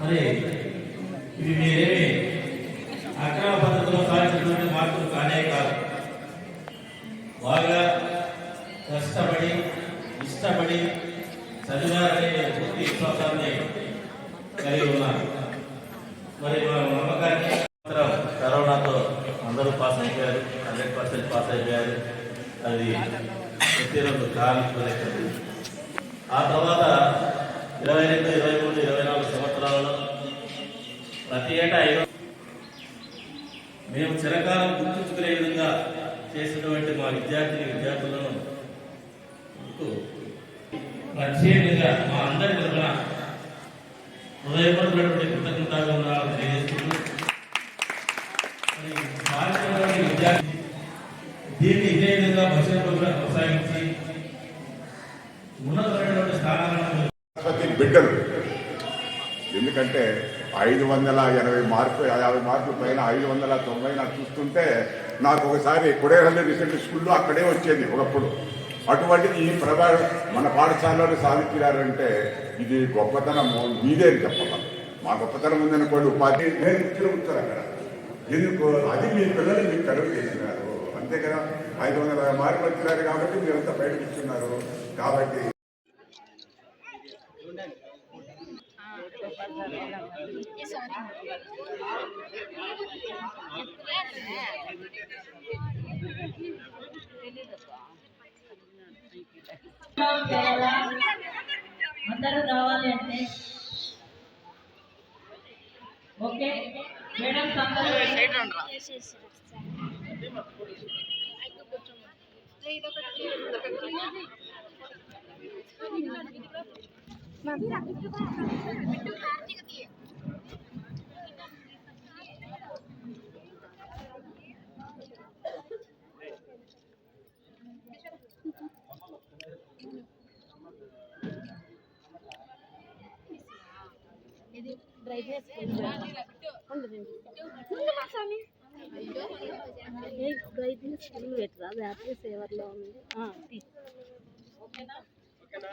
మరి ఇవి మీరేమి అక్రమ పద్ధతిలో సాధించినటువంటి మార్పులు కానే కాదు. బాగా కష్టపడి ఇష్టపడి చదివారనే పూర్తి విశ్వాసాన్ని కలిగి ఉన్నారు మరి మా నమ్మకాన్ని మాత్రం కరోనాతో అందరూ పాస్ అయిపోయారు హండ్రెడ్ పర్సెంట్ పాస్ అయిపోయారు. అది ప్రతిరోజు కాలం ఆ తర్వాత ఇరవై రెండు ఇరవై మూడు ఇరవై నాలుగు సంవత్సరాలలో ప్రతి ఏటా మేము చిరకాలం గుర్తుంచుకునే విధంగా చేసినటువంటి మా విద్యార్థిని విద్యార్థులను ప్రత్యేకంగా మా అందరి తరఫున హృదయపడినటువంటి కృతజ్ఞతగా తెలియజేస్తున్నాను విద్యార్థి దీన్ని ఇదే విధంగా భవిష్యత్తులో కొనసాగించి ఉన్నత బిడ్డలు. ఎందుకంటే ఐదు వందల ఎనభై మార్కులు యాభై మార్కుల పైన ఐదు వందల తొంభై నాకు చూస్తుంటే నాకు ఒకసారి కొడేహల్లి రీసెంట్ స్కూల్లో అక్కడే వచ్చేది ఒకప్పుడు. అటువంటిది ఈ ప్రభా మన పాఠశాలలో సాధించారంటే ఇది గొప్పతనం మీదే అని చెప్పగలం మా గొప్పతనం ఉందనుకోండి ఉపాధి నేను ఇచ్చిన అక్కడ ఎందుకు అది మీ పిల్లలు మీకు కరువు చేసినారు. అంతే కదా? ఐదు వందల మార్కులు వచ్చినారు కాబట్టి మీరంతా బయటకు ఇస్తున్నారు. కాబట్టి అందరూ రావాలి అంటే. ఓకే. మేడం అందరూ ఇది బ్రైట్నెస్ బ్రైట్నెస్ ఫుల్ పెట్టరా? బ్యాటరీ సేవర్లో ఉంది. ఓకేనా? ఓకేనా?